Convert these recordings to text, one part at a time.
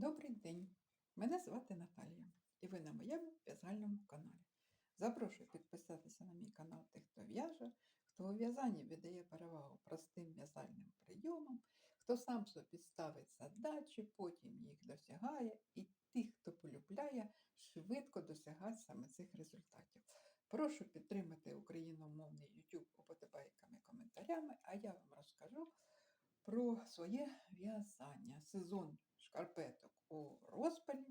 Добрий день! Мене звати Наталія, і ви на моєму в'язальному каналі. Запрошую підписатися на мій канал тих, хто в'яже, хто у в'язанні віддає перевагу простим в'язальним прийомам, хто сам собі ставить задачі, потім їх досягає, і тих, хто полюбляє, швидко досягати саме цих результатів. Прошу підтримати україномовний YouTube уподобайками і коментарями, а я вам розкажу про своє в'язання. Сезон шкарпеток у розпалі.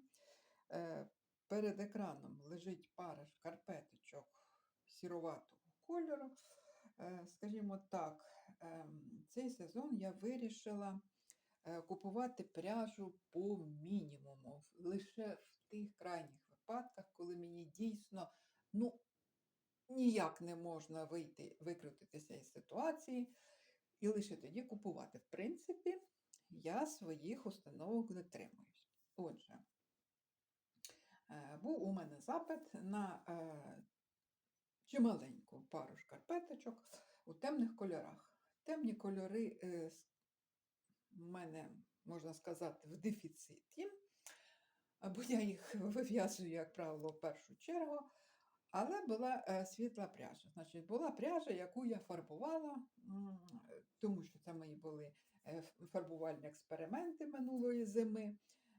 Е, Перед екраном лежить пара шкарпеточок сіроватого кольору. Е, Скажімо так, ем, цей сезон я вирішила е, купувати пряжу по мінімуму, лише в тих крайніх випадках, коли мені дійсно ну, ніяк не можна вийти, викрутитися із ситуації і лише тоді купувати. В принципі, я своїх установок дотримуюсь. Отже, е, був у мене запит на е, чималеньку пару шкарпеточок у темних кольорах. Темні кольори е, в мене, можна сказати, в дефіциті, або я їх вив'язую, як правило, в першу чергу. Але була світла пряжа. Значить, була пряжа, яку я фарбувала, тому що це мої були фарбувальні експерименти минулої зими.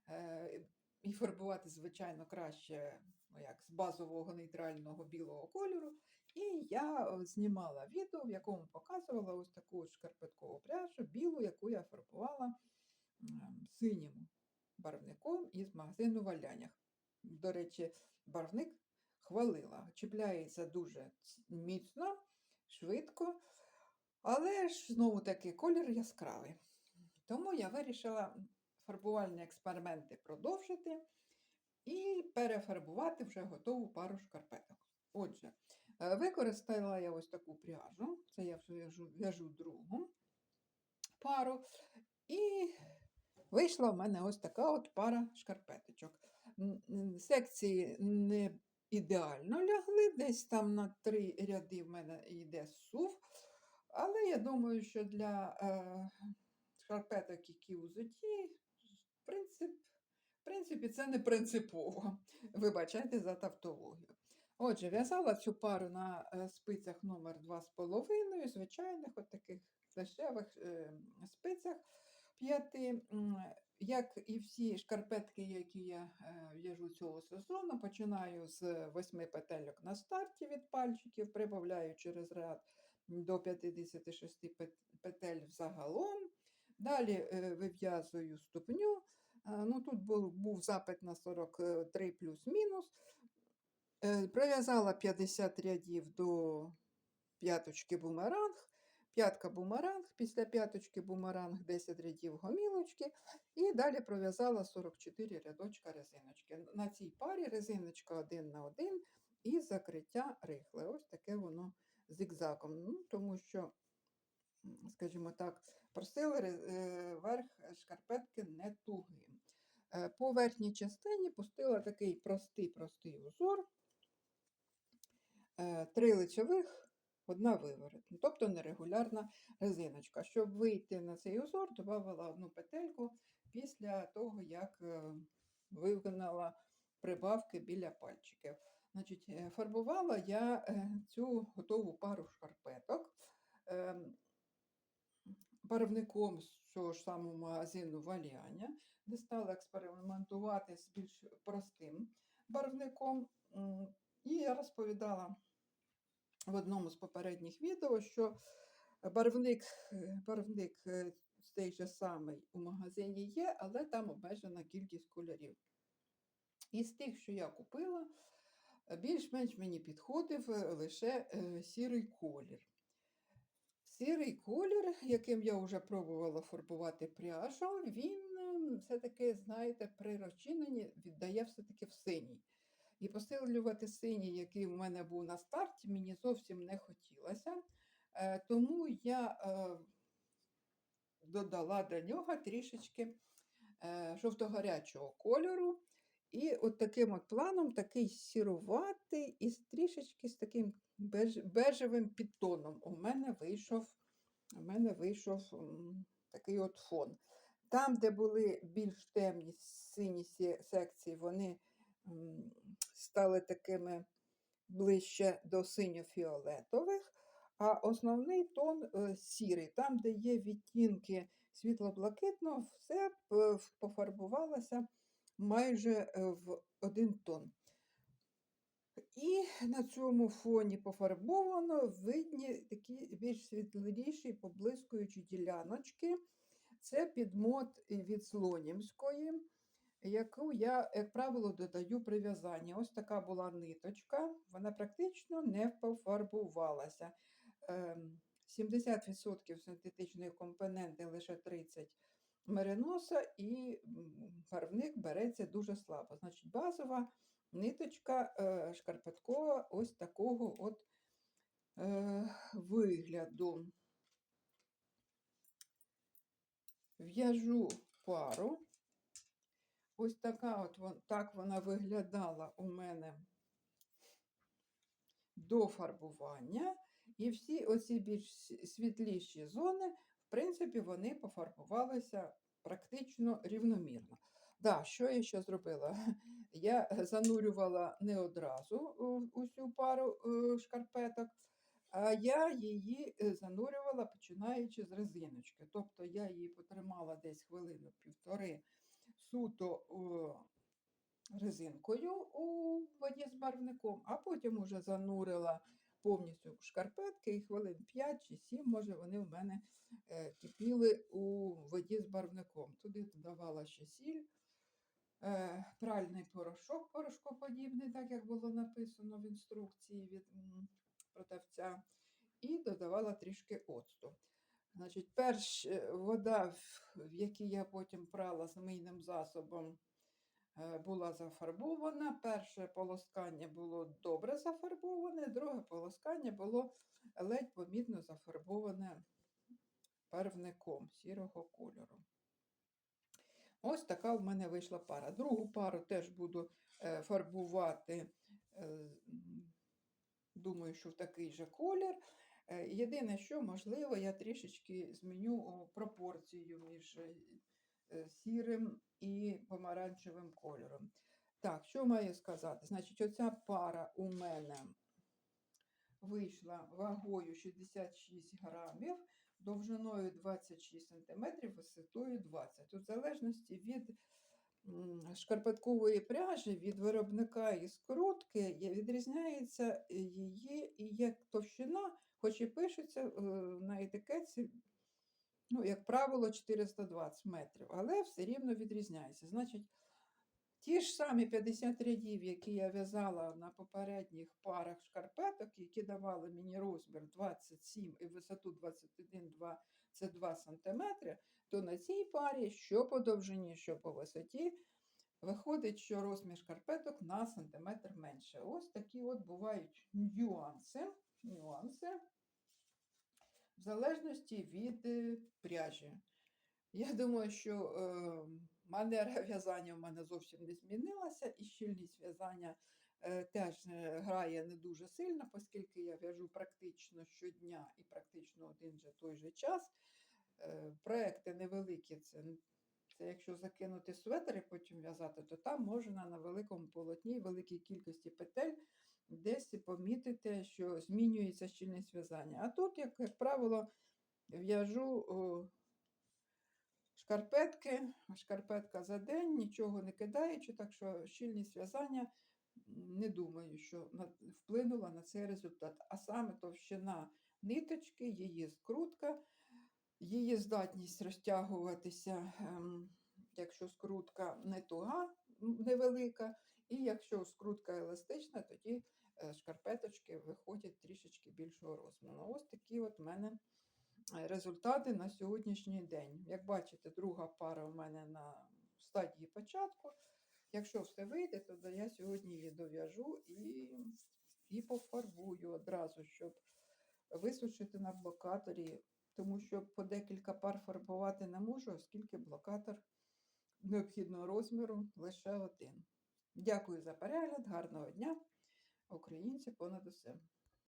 Е, І фарбувати, звичайно, краще ну, як, з базового нейтрального білого кольору. І я е, знімала відео, в якому показувала ось таку шкарпеткову пряжу, білу, яку я фарбувала синім барвником із магазину Валянях. До речі, барвник хвалила. Чіпляється дуже міцно, швидко, але ж знову таки колір яскравий. Тому я вирішила фарбувальні експерименти продовжити і перефарбувати вже готову пару шкарпеток. Отже, е, використала я ось таку пряжу, це я вже в'яжу, в'яжу другу пару, і вийшла в мене ось така от пара шкарпеточок. Секції не ідеально лягли, десь там на три ряди в мене йде сув. Але я думаю, що для е, шкарпеток, які узуті, в, принцип, в принципі, це не принципово. Вибачайте за тавтологію. Отже, в'язала цю пару на е, спицях номер 2,5, звичайних от таких дешевих е, спицях п'яти. Як і всі шкарпетки, які я е, в'яжу цього сезону, починаю з восьми петельок на старті від пальчиків, прибавляю через ряд до 56 петель загалом. Далі е, вив'язую ступню. Е, Ну, тут був, був запит на 43 плюс-мінус. Е, Пров'язала 50 рядів до п'яточки бумеранг. П'ятка бумеранг, після п'яточки бумеранг 10 рядів гомілочки. І далі пров'язала 44 рядочка резиночки. На цій парі резиночка один на один і закриття рихле. Ось таке воно зигзагом. Ну, тому що, скажімо так, просили е, верх шкарпетки не тугим. Е, По верхній частині пустила такий простий-простий узор. Е, Три лицьових, одна виворотна, тобто нерегулярна резиночка. Щоб вийти на цей узор, додавала одну петельку після того, як виконала прибавки біля пальчиків. Значить, е, фарбувала я е, цю готову пару шкарпеток ем, барвником з цього ж самого магазину Валіаня, де стала експериментувати з більш простим барвником. І я розповідала в одному з попередніх відео, що барвник, е, барвник цей же самий у магазині є, але там обмежена кількість кольорів. Із тих, що я купила, більш-менш мені підходив е, лише е, сірий колір. Сірий колір, яким я вже пробувала фарбувати пряжу, він ем, все-таки, знаєте, при розчиненні віддає все-таки в синій. І посилювати синій, який в мене був на старті, мені зовсім не хотілося. Е, Тому я е, додала до нього трішечки е, жовто-гарячого кольору. І от таким от планом, такий сіруватий і трішечки з таким беж, бежевим підтоном у мене вийшов, у мене вийшов такий от фон. Там, де були більш темні сині секції, вони стали такими ближче до синьо-фіолетових, а основний тон е, сірий. Там, де є відтінки світло-блакитного, все пофарбувалося майже е, в один тон. І на цьому фоні пофарбовано видні такі більш світліші, поблискуючі діляночки. Це підмот від Слонімської, яку я, як правило, додаю при в'язанні. Ось така була ниточка, вона практично не пофарбувалася. Ем, 70% синтетичної компоненти, лише 30% мериноса, і барвник береться дуже слабо. Значить, базова ниточка е, шкарпеткова ось такого от е, вигляду. В'яжу пару. Ось така от так вона виглядала у мене до фарбування. І всі оці більш світліші зони, принципі, вони пофарбувалися практично рівномірно. Да, що я ще зробила? Я занурювала не одразу усю пару е, шкарпеток, а я її е, занурювала починаючи з резиночки. Тобто я її потримала десь хвилину півтори суто резинкою у воді з барвником, а потім уже занурила повністю шкарпетки і хвилин 5 чи 7, може, вони в мене е, кипіли у воді з барвником. Туди додавала ще сіль, е, пральний порошок, порошкоподібний, так як було написано в інструкції від продавця, і додавала трішки оцту. Значить, перш е, вода, в- якій я потім прала з мийним засобом, була зафарбована. Перше полоскання було добре зафарбоване, друге полоскання було ледь помітно зафарбоване барвником сірого кольору. Ось така в мене вийшла пара. Другу пару теж буду е, фарбувати, е, думаю, що в такий же колір. Е, Єдине, що можливо, я трішечки зміню пропорцію між е, е, сірим і помаранчевим кольором. Так, що маю сказати? Значить, оця пара у мене вийшла вагою 66 грамів, довжиною 26 см, висотою 20 Тут в залежності від шкарпеткової пряжі, від виробника і скрутки відрізняється її і як товщина, хоч і пишеться е, на етикетці, ну, як правило, 420 метрів, але все рівно відрізняється. Значить, ті ж самі 50 рядів, які я в'язала на попередніх парах шкарпеток, які давали мені розмір 27 і висоту 21-22 см, то на цій парі, що по довжині, що по висоті, виходить, що розмір шкарпеток на сантиметр менше. Ось такі от бувають нюанси. нюанси в залежності від е, пряжі. Я думаю, що е, манера в'язання в мене зовсім не змінилася, і щільність в'язання е, теж е, грає не дуже сильно, оскільки я в'яжу практично щодня і практично один же той же час. Е, проекти невеликі, це, це якщо закинути светр і потім в'язати, то там можна на великому полотні, великій кількості петель десь і помітити, що змінюється щільність в'язання. А тут, як, як правило, в'яжу шкарпетки, шкарпетка за день, нічого не кидаючи, так що щільність в'язання не думаю, що вплинула на цей результат. А саме товщина ниточки, її скрутка, її здатність розтягуватися, ем, якщо скрутка не туга, невелика, і якщо скрутка еластична, тоді е, шкарпеточки виходять трішечки більшого розміру. Ось такі от в мене е, результати на сьогоднішній день. Як бачите, друга пара у мене на стадії початку. Якщо все вийде, то я сьогодні її дов'яжу і, і пофарбую одразу, щоб висушити на блокаторі, тому що по декілька пар фарбувати не можу, оскільки блокатор необхідного розміру лише один. Дякую за перегляд, гарного дня! Українці понад усе.